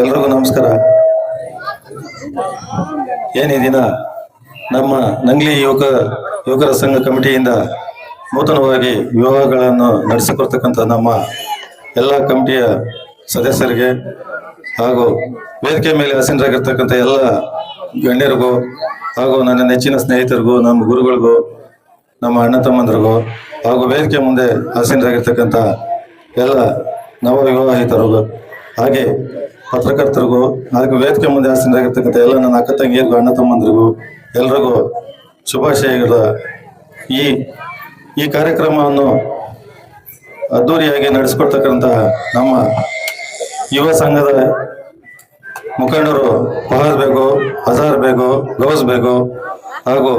ಎಲ್ರಿಗೂ ನಮಸ್ಕಾರ. ಏನೇ ದಿನ ನಮ್ಮ ನಂಗ್ಲಿ ಯುವಕ, ಯುವಕರ ಸಂಘ ಕಮಿಟಿಯಿಂದ ನೂತನವಾಗಿ ವಿವಾಹಗಳನ್ನು ನಡೆಸಿಕೊಡ್ತಕ್ಕಂಥ ನಮ್ಮ ಎಲ್ಲ ಕಮಿಟಿಯ ಸದಸ್ಯರಿಗೆ ಹಾಗೂ ವೇದಿಕೆ ಮೇಲೆ ಆಸೀನರಾಗಿರ್ತಕ್ಕಂಥ ಎಲ್ಲ ಗಣ್ಯರಿಗೂ ಹಾಗೂ ನನ್ನ ನೆಚ್ಚಿನ ಸ್ನೇಹಿತರಿಗೂ, ನಮ್ಮ ಗುರುಗಳಿಗೂ, ನಮ್ಮ ಅಣ್ಣ ತಮ್ಮಂದರಿಗೂ ಹಾಗೂ ವೇದಿಕೆ ಮುಂದೆ ಆಸೀನರಾಗಿರ್ತಕ್ಕಂಥ ಎಲ್ಲ ನವ ವಿವಾಹಿತರಿಗೂ ಹಾಗೆ ಪತ್ರಕರ್ತರಿಗೂ ಅದಕ್ಕೆ ವೇದಿಕೆ ಮುಂದೆ ಆಸೀನರಾಗಿರ್ತಕ್ಕಂಥ ಎಲ್ಲ ನನ್ನ ಅಕ್ಕ ತಂಗಿಯರಿಗೂ, ಅಣ್ಣ ತಮ್ಮಂದಿರಿಗೂ ಎಲ್ರಿಗೂ ಶುಭಾಶಯಗಳ. ಈ ಈ ಕಾರ್ಯಕ್ರಮವನ್ನು ಅದ್ದೂರಿಯಾಗಿ ನಡೆಸ್ಕೊಡ್ತಕ್ಕಂಥ ನಮ್ಮ ಯುವ ಸಂಘದ ಮುಖಂಡರು ಫಹಾದ್ ಬೇಗು, ಅಜಾರ್ ಬೇಗು ಗೌಸ್ ಬೇಗು ಹಾಗೂ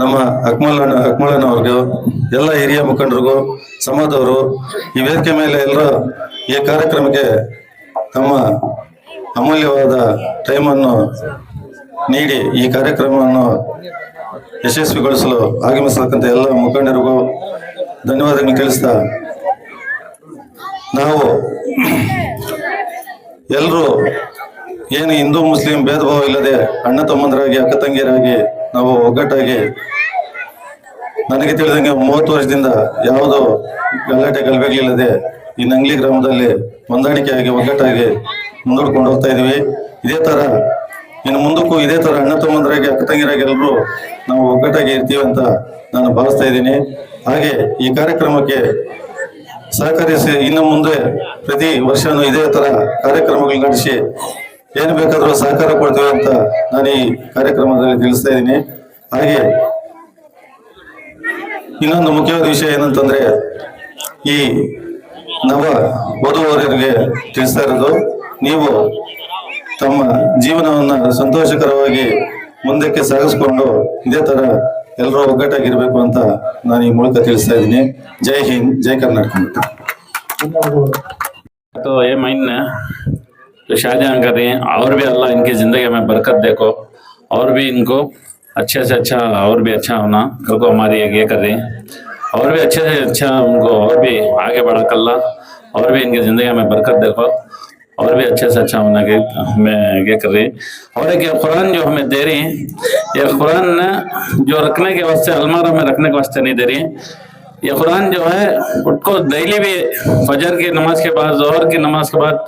ನಮ್ಮ ಅಕ್ಮಲ್ ಅಕ್ಮಲನವ್ರಿಗೂ ಎಲ್ಲ ಹಿರಿಯ ಮುಖಂಡರಿಗೂ, ಸಮಾಜದವರು, ಈ ವೇದಿಕೆ ಮೇಲೆ ಎಲ್ಲರೂ ಈ ಕಾರ್ಯಕ್ರಮಕ್ಕೆ ತಮ್ಮ ಅಮೂಲ್ಯವಾದ ಟೈಮನ್ನು ನೀಡಿ ಈ ಕಾರ್ಯಕ್ರಮವನ್ನು ಯಶಸ್ವಿಗೊಳಿಸಲು ಆಗಮಿಸತಕ್ಕಂಥ ಎಲ್ಲ ಮುಖಂಡರಿಗೂ ಧನ್ಯವಾದಗಳನ್ನು ತಿಳಿಸ್ತಾ ನಾವು ಎಲ್ಲರೂ ಏನು ಹಿಂದೂ, ಮುಸ್ಲಿಂ ಭೇದ ಭಾವ ಇಲ್ಲದೆ ಅಣ್ಣ ತಮ್ಮಂದರಾಗಿ, ಅಕ್ಕ ತಂಗಿಯರಾಗಿ ನಾವು ಒಗ್ಗಟ್ಟಾಗಿ ನನಗೆ ತಿಳಿದಂಗೆ ಮೂವತ್ತು ವರ್ಷದಿಂದ ಯಾವುದೋ ಗಲಾಟೆ ಗಲಭೆಗಳಿಲ್ಲದೆ ಈ ನಂಗ್ಲಿ ಗ್ರಾಮದಲ್ಲಿ ಹೊಂದಾಣಿಕೆಯಾಗಿ, ಒಗ್ಗಟ್ಟಾಗಿ ಮುಂದೂಡ್ಕೊಂಡು ಹೋಗ್ತಾ ಇದೀವಿ. ಇದೇ ತರ, ಇನ್ನು ಮುಂದಕ್ಕೂ ಇದೇ ತರ ಅಣ್ಣ ತಮ್ಮಂದರಾಗಿ, ಅಕ್ಕ ತಂಗಿರಾಗಿ ಎಲ್ಲರೂ ನಾವು ಒಗ್ಗಟ್ಟಾಗಿ ಇರ್ತೀವಿ ಅಂತ ನಾನು ಭಾವಿಸ್ತಾ ಇದ್ದೀನಿ. ಹಾಗೆ ಈ ಕಾರ್ಯಕ್ರಮಕ್ಕೆ ಸಹಕರಿಸಿ ಇನ್ನು ಮುಂದೆ ಪ್ರತಿ ವರ್ಷನೂ ಇದೇ ತರ ಕಾರ್ಯಕ್ರಮಗಳು ನಡೆಸಿ ಏನು ಬೇಕಾದರೂ ಸಹಕಾರ ಕೊಡ್ತೀವಿ ಅಂತ ನಾನು ಈ ಕಾರ್ಯಕ್ರಮದಲ್ಲಿ ತಿಳಿಸ್ತಾ ಇದ್ದೀನಿ. ಹಾಗೆ ಇನ್ನೊಂದು ಮುಖ್ಯವಾದ ವಿಷಯ ಏನಂತಂದ್ರೆ ಈ ನಮ್ಮ ಓದುವವರಿಗೆ ತಿಳಿಸ್ತಾ ಇರೋದು, ನೀವು ತಮ್ಮ ಜೀವನವನ್ನ ಸಂತೋಷಕರವಾಗಿ ಮುಂದಕ್ಕೆ ಸಾಗಿಸ್ಕೊಂಡು ಇದೇ ತರ ಎಲ್ಲರೂ ಒಗ್ಗಟ್ಟಾಗಿರ್ಬೇಕು ಅಂತ ನಾನು ಈ ಮೂಲಕ ತಿಳಿಸ್ತಾ ಇದ್ದೀನಿ. ಜೈ ಹಿಂದ್, ಜೈ ಕರ್ನಾಟಕ. ಏ ಮೈನ್ ಶಾಜಹಾನ್ ಕರಿ ಅವ್ರು ಭೀ ಅಲ್ಲ, ಇನ್ಕೆ ಜಿಂದಗಿ ಮೇ ಬರ್ಕತ್ ಬೇಕೋ ಅವ್ರು ಭೀ ಇನ್ಕೋ, ಅಚ್ಚ ಅಚ್ಚ ಅವ್ರು ಭೀ ಅಚ್ಚ ಅವನ. ಕರ್ಕೋ ಮಾರಿ ಹೇಗೆ ಕರಿ और भी अच्छे से अच्छा उनको और भी आगे बढ़ा कल्ला और भी इनकी ज़िंदगी में बरकत देखो, और भी अच्छे से अच्छा होने के हमें ये कर रही। और एक कुरान जो हमें दे रही हैं, ये कुरान जो रखने के वास्ते, अलमारा में रखने के वास्ते नहीं दे रही हैं। ये कुरान जो है उसको डेली भी फजर की नमाज़ के बाद, जोहर की नमाज़ के बाद,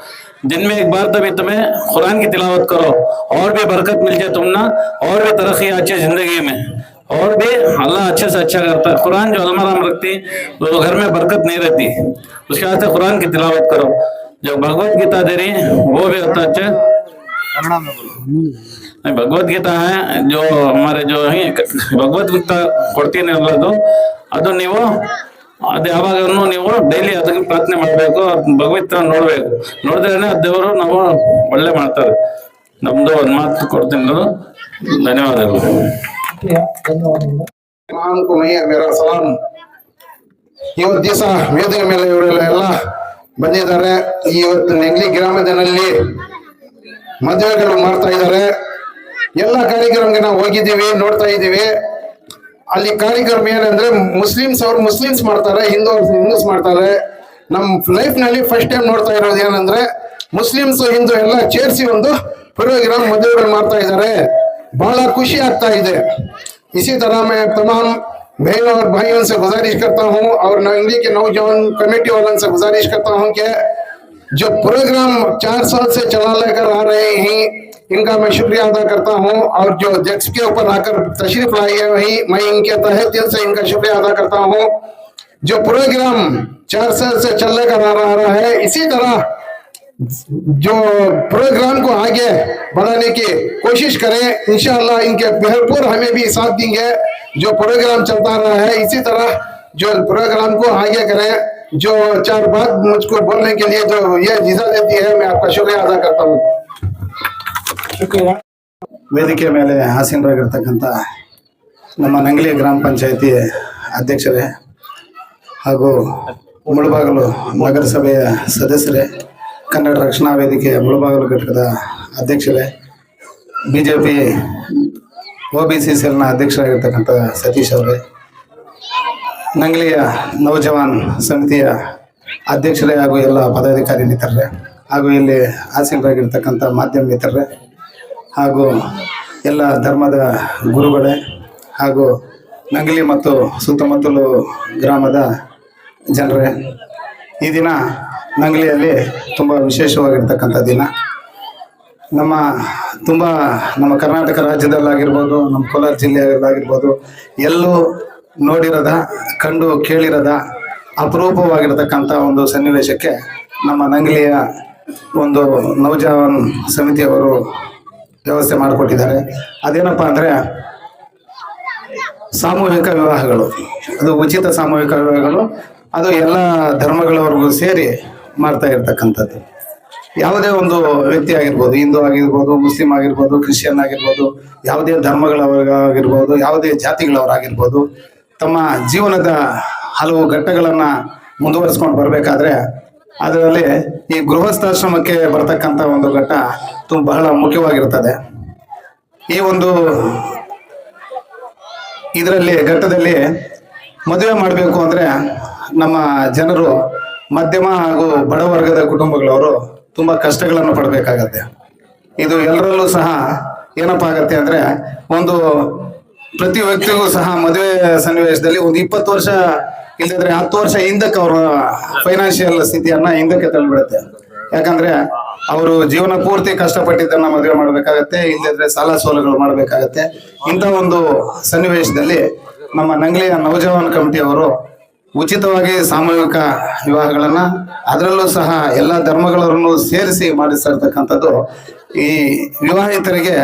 दिन में एक बार तभी तुम्हें कुरान की तिलावत करो, और भी बरकत मिल जाए तुम ना, और भी तरक्की अच्छी ज़िंदगी में। और भी अल्लाह अच्छे से अच्छा करता है कुरान जो अलमारा में रखती वो घर में बरकत नहीं रहती उसके वास्ते कुरान की तिलावत करो जो भगवत गीता दे रही है वो भी होता अच्छा नहीं, भगवत गीता है जो हमारे जो है ಭಗವದ್ ಗೀತಾ ಕೊಡ್ತೀನಿ ಅನ್ನೋದು ಅದು ನೀವು ಅದು ಯಾವಾಗಲೂ ನೀವು ಡೈಲಿ ಅದಕ್ಕೆ ಪ್ರಾರ್ಥನೆ ಮಾಡಬೇಕು ಭಗವದ್ಗೀತಾ ನೋಡ್ಬೇಕು ನೋಡಿದ್ರೇನೆ ದೇವರು ನಾವು ಒಳ್ಳೆ ಮಾಡ್ತಾರೆ ನಮ್ದು ಒಂದ್ ಮಾತು ಕೊಡ್ತೀನಿ ನಾನು. ಮೇರಾ ಇವತ್ತು ದಿವಸ ವೇದಿಕೆ ಮೇಲೆ ಇವರೆಲ್ಲ ಎಲ್ಲ ಬಂದಿದ್ದಾರೆ. ಇವತ್ತು ನೆಗ್ಲಿ ಗ್ರಾಮದಲ್ಲಿ ಮದುವೆಗಳು ಮಾಡ್ತಾ ಇದ್ದಾರೆ. ಎಲ್ಲ ಕಾರ್ಯಕ್ರಮಕ್ಕೆ ನಾವು ಹೋಗಿದ್ದೀವಿ, ನೋಡ್ತಾ ಇದ್ದೀವಿ. ಅಲ್ಲಿ ಕಾರ್ಯಕ್ರಮ ಏನಂದ್ರೆ ಮುಸ್ಲಿಮ್ಸ್ ಅವ್ರು ಮುಸ್ಲಿಮ್ಸ್ ಮಾಡ್ತಾರೆ ಹಿಂದೂ ಅವ್ರು ಹಿಂದೂಸ್ ಮಾಡ್ತಾರೆ. ನಮ್ಮ ಲೈಫ್ನಲ್ಲಿ ಫಸ್ಟ್ ಟೈಮ್ ನೋಡ್ತಾ ಇರೋದು ಏನಂದ್ರೆ ಮುಸ್ಲಿಮ್ಸ್ ಹಿಂದೂ ಎಲ್ಲ ಸೇರಿಸಿ ಒಂದು ಪ್ರೋಗ್ರಾಮ್ ಮದುವೆಗಳು ಮಾಡ್ತಾ ಇದ್ದಾರೆ. ಬಹಳ ಖುಷಿ ಆಗ್ತಾ ಇದೆ इसी तरह मैं तमाम बहनों और भाइयों से गुजारिश करता हूं और नंगली के नौजवान कमेटी वालों से गुजारिश करता हूं कि जो प्रोग्राम चार साल से चला लेकर आ रहे हैं इनका मैं शुक्रिया अदा करता हूं और जो डेस्क के ऊपर आकर तशरीफ लाई है वही मैं इनके तहे दिल से इनका शुक्रिया अदा करता हूं जो प्रोग्राम चार साल से चल लेकर आ रहा है इसी तरह जो प्रोग्राम को आगे बढ़ाने की कोशिश करें इंशाल्लाह इनके भरपूर हमें भी साथ देंगे जो प्रोग्राम चलता रहा है इसी तरह जो प्रोग्राम को आगे करें जो चार बात मुझको बोलने के लिए जो ये जिजा देती है मैं आपका शुक्रिया अदा करता हूँ ವೇದಿಕೆ ಮೇಲೆ ಆಸೀನರಾಗಿರ್ತಕ್ಕಂಥ ನಮ್ಮ ನಂಗಲಿ ಗ್ರಾಮ ಪಂಚಾಯತಿ ಅಧ್ಯಕ್ಷರೇ ಹಾಗೂ ಮುಳಬಾಗಲು ನಗರಸಭೆಯ ಸದಸ್ಯರೇ ಕನ್ನಡ ರಕ್ಷಣಾ ವೇದಿಕೆಯ ಮುಳಬಾಗಿಲು ಘಟಕದ ಅಧ್ಯಕ್ಷರೇ B J P O B C ಸೆಲ್ನ ಅಧ್ಯಕ್ಷರಾಗಿರ್ತಕ್ಕಂಥ ಸತೀಶ್ ಅವರೇ, ನಂಗ್ಲಿಯ ನವಜವಾನ್ ಸಮಿತಿಯ ಅಧ್ಯಕ್ಷರೇ ಹಾಗೂ ಎಲ್ಲ ಪದಾಧಿಕಾರಿ ಮಿತ್ರರೇ ಹಾಗೂ ಇಲ್ಲಿ ಆಸೀನರಾಗಿರ್ತಕ್ಕಂಥ ಮಾಧ್ಯಮ ಮಿತ್ರರೆ ಹಾಗೂ ಎಲ್ಲ ಧರ್ಮದ ಗುರುಗಳೇ ಹಾಗೂ ನಂಗಲಿ ಮತ್ತು ಸುತ್ತಮುತ್ತಲು ಗ್ರಾಮದ ಜನರೇ, ಈ ದಿನ ನಂಗಲಿಯಲ್ಲಿ ತುಂಬ ವಿಶೇಷವಾಗಿರ್ತಕ್ಕಂಥ ದಿನ. ನಮ್ಮ ತುಂಬ ನಮ್ಮ ಕರ್ನಾಟಕ ರಾಜ್ಯದಲ್ಲಾಗಿರ್ಬೋದು, ನಮ್ಮ ಕೋಲಾರ ಜಿಲ್ಲೆಯಲ್ಲಾಗಿರ್ಬೋದು, ಎಲ್ಲೂ ನೋಡಿರದ, ಕಂಡು ಕೇಳಿರದ, ಅಪರೂಪವಾಗಿರತಕ್ಕಂಥ ಒಂದು ಸನ್ನಿವೇಶಕ್ಕೆ ನಮ್ಮ ನಂಗಲಿಯ ಒಂದು ನವಜಾವನ್ ಸಮಿತಿಯವರು ವ್ಯವಸ್ಥೆ ಮಾಡಿಕೊಟ್ಟಿದ್ದಾರೆ. ಅದೇನಪ್ಪ ಅಂದರೆ, ಸಾಮೂಹಿಕ ವಿವಾಹಗಳು. ಅದು ಉಚಿತ ಸಾಮೂಹಿಕ ವಿವಾಹಗಳು. ಅದು ಎಲ್ಲ ಧರ್ಮಗಳವರೆಗೂ ಸೇರಿ ಮಾಡ್ತಾ ಇರ್ತಕ್ಕಂಥದ್ದು. ಯಾವುದೇ ಒಂದು ವ್ಯಕ್ತಿ ಆಗಿರ್ಬೋದು, ಹಿಂದೂ ಆಗಿರ್ಬೋದು, ಮುಸ್ಲಿಂ ಆಗಿರ್ಬೋದು, ಕ್ರಿಶ್ಚಿಯನ್ ಆಗಿರ್ಬೋದು, ಯಾವುದೇ ಧರ್ಮಗಳವರಾಗಿರ್ಬೋದು, ಯಾವುದೇ ಜಾತಿಗಳವರಾಗಿರ್ಬೋದು, ತಮ್ಮ ಜೀವನದ ಹಲವು ಘಟ್ಟಗಳನ್ನು ಮುಂದುವರಿಸ್ಕೊಂಡು ಬರಬೇಕಾದ್ರೆ ಅದರಲ್ಲಿ ಈ ಗೃಹಸ್ಥಾಶ್ರಮಕ್ಕೆ ಬರ್ತಕ್ಕಂಥ ಒಂದು ಘಟ್ಟ ತುಂಬ ಬಹಳ ಮುಖ್ಯವಾಗಿರ್ತದೆ. ಈ ಒಂದು ಇದರಲ್ಲಿ, ಘಟ್ಟದಲ್ಲಿ ಮದುವೆ ಮಾಡಬೇಕು ಅಂದರೆ ನಮ್ಮ ಜನರು ಮಧ್ಯಮ ಹಾಗೂ ಬಡವರ್ಗದ ಕುಟುಂಬಗಳವರು ತುಂಬಾ ಕಷ್ಟಗಳನ್ನು ಪಡಬೇಕಾಗತ್ತೆ. ಇದು ಎಲ್ಲರಲ್ಲೂ ಸಹ ಏನಪ್ಪ ಆಗತ್ತೆ ಅಂದ್ರೆ ಒಂದು ಪ್ರತಿ ವ್ಯಕ್ತಿಗೂ ಸಹ ಮದುವೆ ಸನ್ನಿವೇಶದಲ್ಲಿ ಒಂದು ಇಪ್ಪತ್ತು ವರ್ಷ ಇಲ್ಲದ್ರೆ ಹತ್ತು ವರ್ಷ ಹಿಂದಕ್ಕೆ ಅವರ ಫೈನಾನ್ಷಿಯಲ್ ಸ್ಥಿತಿಯನ್ನ ಹಿಂದಕ್ಕೆ ತಳ್ಳಿಬಿಡುತ್ತೆ. ಯಾಕಂದ್ರೆ ಅವರು ಜೀವನ ಪೂರ್ತಿ ಕಷ್ಟಪಟ್ಟಿದ್ದನ್ನ ಮದುವೆ ಮಾಡ್ಬೇಕಾಗತ್ತೆ ಇಲ್ಲದ್ರೆ ಸಾಲ ಸೋಲಗಳು ಮಾಡಬೇಕಾಗತ್ತೆ. ಇಂಥ ಒಂದು ಸನ್ನಿವೇಶದಲ್ಲಿ ನಮ್ಮ ನಂಗ್ಲಿಯ ನವಜವಾನ್ ಕಮಿಟಿಯವರು ಉಚಿತವಾಗಿ ಸಾಮೂಹಿಕ ವಿವಾಹಗಳನ್ನ ಅದರಲ್ಲೂ ಸಹ ಎಲ್ಲ ಧರ್ಮಗಳವರನ್ನು ಸೇರಿಸಿ ಮಾಡಿಸಿರ್ತಕ್ಕಂಥದ್ದು ಈ ವಿವಾಹಿತರಿಗೆ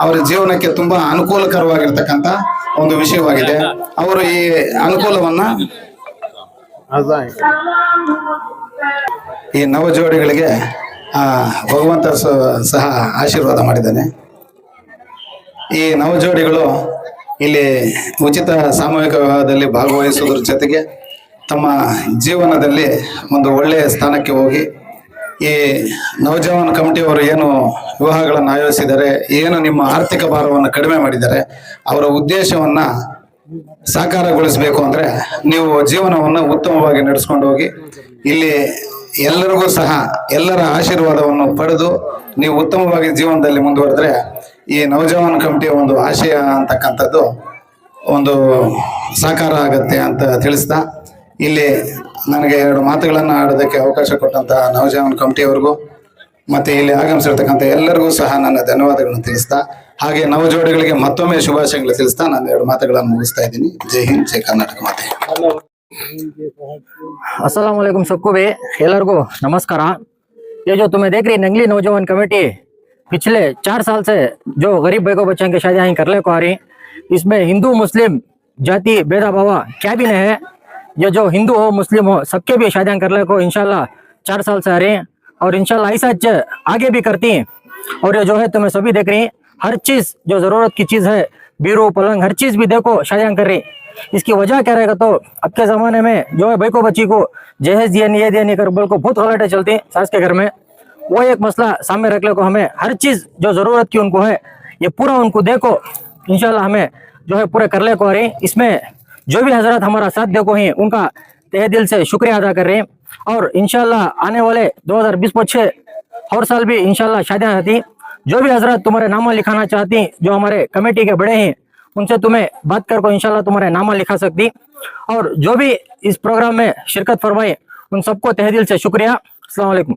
ಅವರ ಜೀವನಕ್ಕೆ ತುಂಬಾ ಅನುಕೂಲಕರವಾಗಿರ್ತಕ್ಕಂಥ ಒಂದು ವಿಷಯವಾಗಿದೆ. ಅವರು ಈ ಅನುಕೂಲವನ್ನ ಈ ನವ ಜೋಡಿಗಳಿಗೆ ಆ, ಭಗವಂತ ಸಹ ಆಶೀರ್ವಾದ ಮಾಡಿದ್ದಾನೆ. ಈ ನವ ಜೋಡಿಗಳು ಇಲ್ಲಿ ಉಚಿತ ಸಾಮೂಹಿಕ ವಿವಾಹದಲ್ಲಿ ಭಾಗವಹಿಸುವುದರ ಜೊತೆಗೆ ತಮ್ಮ ಜೀವನದಲ್ಲಿ ಒಂದು ಒಳ್ಳೆಯ ಸ್ಥಾನಕ್ಕೆ ಹೋಗಿ, ಈ ನವಜವಾನ್ ಕಮಿಟಿಯವರು ಏನು ವಿವಾಹಗಳನ್ನು ಆಯೋಜಿಸಿದ್ದಾರೆ ಏನು ನಿಮ್ಮ ಆರ್ಥಿಕ ಭಾರವನ್ನು ಕಡಿಮೆ ಮಾಡಿದ್ದಾರೆ ಅವರ ಉದ್ದೇಶವನ್ನು ಸಾಕಾರಗೊಳಿಸಬೇಕು ಅಂದರೆ ನೀವು ಜೀವನವನ್ನು ಉತ್ತಮವಾಗಿ ನಡೆಸ್ಕೊಂಡು ಹೋಗಿ, ಇಲ್ಲಿ ಎಲ್ಲರಿಗೂ ಸಹ ಎಲ್ಲರ ಆಶೀರ್ವಾದವನ್ನು ಪಡೆದು ನೀವು ಉತ್ತಮವಾಗಿ ಜೀವನದಲ್ಲಿ ಮುಂದುವರೆದ್ರೆ ಈ ನವಜವಾನ್ ಕಮಿಟಿಯ ಒಂದು ಆಶಯ ಅಂತಕ್ಕಂಥದ್ದು ಒಂದು ಸಾಕಾರ ಆಗತ್ತೆ ಅಂತ ತಿಳಿಸ್ತಾ ಇಲ್ಲಿ ನನಗೆ ಎರಡು ಮಾತುಗಳನ್ನು ಆಡೋದಕ್ಕೆ ಅವಕಾಶ ಕೊಟ್ಟಂತ ನವಜವಾನ್ ಕಮಿಟಿಯವರಿಗೂ ಮತ್ತೆ ಇಲ್ಲಿ ಆಗಮಿಸಿರ್ತಕ್ಕಂಥ ಎಲ್ಲರಿಗೂ ಸಹ ನನ್ನ ಧನ್ಯವಾದಗಳನ್ನು ತಿಳಿಸ್ತಾ ಹಾಗೆ ನವಜೋಡಿಗಳಿಗೆ ಮತ್ತೊಮ್ಮೆ ಶುಭಾಶಯಗಳು ತಿಳಿಸ್ತಾ ನಾನು ಎರಡು ಮಾತುಗಳನ್ನು ಮುಗಿಸ್ತಾ ಇದ್ದೀನಿ ಜೈ ಹಿಂದ್ ಜೈ ಕರ್ನಾಟಕ ಮಾತೆ अस्सलाम वालेकुम सबको भी ಎಲ್ಲರಿಗೂ नमस्कार ये जो तुम्हें देख रही नंगली नौजवान कमेटी पिछले चार साल से जो गरीब भाई बच्चों की शादियां कर ले को आ रही इसमें हिंदू मुस्लिम जाति भेदाभाव क्या भी नहीं है ये जो हिंदू हो, मुस्लिम हो, सबके भी शादियाँ कर ले को, इंशाल्लाह, चार साल से आ रहे हैं। और इनशाला ऐसा आगे भी करती हैं। और ये जो है, तुम्हें सभी देख रही हैं, हर चीज़, जो ज़रूरत की चीज़ है, बीरो, पलंग, हर चीज़ भी देखो शादियाँ कर रही इसकी वजह क्या रहेगा तो अब के जमाने में जो है, भाई को, बच्ची को, जहेज दिया नहीं दिया नहीं कर बोल को बहुत गलत चलती हैं, सास के घर में। वो एक मसला सामने रख ले को हमें, हर चीज़ जो ज़रूरत की उनको है, ये पूरा उनको देखो इनशाला हमें जो है, पूरे कर ले को आ रही इसमें जो भी हज़रत हमारा साथ देखो हैं, उनका तहे दिल से शुक्रिया अदा कर रहे हैं। और इंशाल्लाह आने वाले दो हज़ार 2020 पच्चीस हर साल भी इंशाल्लाह शादियाँ होती जो भी हज़रत तुम्हारे नामा लिखाना चाहती, जो हमारे कमेटी के बड़े हैं, उनसे तुम्हें बात कर को इंशाल्लाह तुम्हारे नामा लिखा सकती। और जो भी इस प्रोग्राम में शिरकत फरमाए, उन सबको तहे दिल से शुक्रिया। वालेकुम।